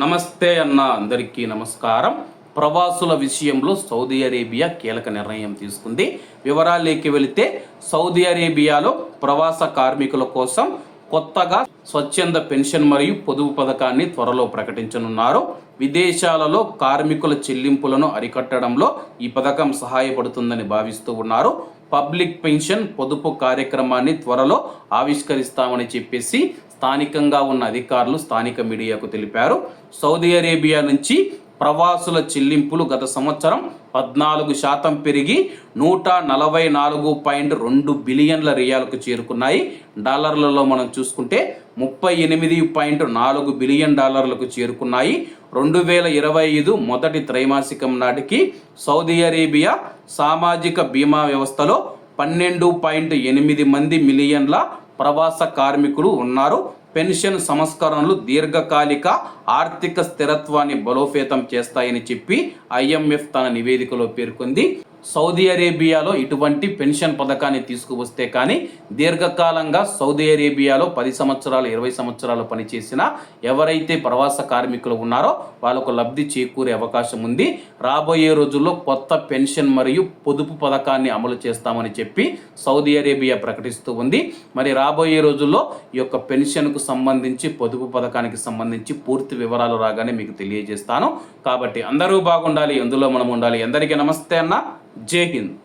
నమస్తే అన్న అందరికీ నమస్కారం. ప్రవాసుల విషయంలో సౌదీ అరేబియా కీలక నిర్ణయం తీసుకుంది. వివరాల్లోకి వెళితే సౌదీ అరేబియాలో ప్రవాస కార్మికుల కోసం కొత్తగా స్వచ్ఛంద పెన్షన్ మరియు పొదుపు పథకాన్ని త్వరలో ప్రకటించనున్నారు. విదేశాలలో కార్మికుల చెల్లింపులను అరికట్టడంలో ఈ పథకం సహాయపడుతుందని భావిస్తూ ఉన్నారు. పబ్లిక్ పెన్షన్ పొదుపు కార్యక్రమాన్ని త్వరలో ఆవిష్కరిస్తామని చెప్పేసి స్థానికంగా ఉన్న అధికారులు స్థానిక మీడియాకు తెలిపారు. సౌదీ అరేబియా నుంచి ప్రవాసుల చెల్లింపులు గత సంవత్సరం పద్నాలుగు శాతం పెరిగి నూట నలభై నాలుగు పాయింట్ రెండు బిలియన్ల రియాలకు చేరుకున్నాయి. డాలర్లలో మనం చూసుకుంటే ముప్పై ఎనిమిది పాయింట్ నాలుగు బిలియన్ డాలర్లకు చేరుకున్నాయి. రెండు వేల ఇరవై ఐదు మొదటి త్రైమాసికం నాటికి సౌదీ అరేబియా సామాజిక బీమా వ్యవస్థలో పన్నెండు పాయింట్ ఎనిమిది మంది మిలియన్ల ప్రవాస కార్మికులు ఉన్నారు. పెన్షన్ సంస్కరణలు దీర్ఘకాలిక ఆర్థిక స్థిరత్వాన్ని బలోపేతం చేస్తాయని చెప్పి ఐఎంఎఫ్ తన నివేదికలో పేర్కొంది. సౌదీ అరేబియాలో ఇటువంటి పెన్షన్ పథకాన్ని తీసుకువస్తే కానీ దీర్ఘకాలంగా సౌదీ అరేబియాలో పది సంవత్సరాలు ఇరవై సంవత్సరాలు పనిచేసిన ఎవరైతే ప్రవాస కార్మికులు ఉన్నారో వాళ్ళకు లబ్ధి చేకూరే అవకాశం ఉంది. రాబోయే రోజుల్లో కొత్త పెన్షన్ మరియు పొదుపు పథకాన్ని అమలు చేస్తామని చెప్పి సౌదీ అరేబియా ప్రకటిస్తూ ఉంది. మరి రాబోయే రోజుల్లో ఈ యొక్క పెన్షన్కు సంబంధించి పొదుపు పథకానికి సంబంధించి పూర్తి వివరాలు రాగానే మీకు తెలియజేస్తాను. కాబట్టి అందరూ బాగుండాలి ఎందులో మనం ఉండాలి. అందరికీ నమస్తే అన్న. जय हिंद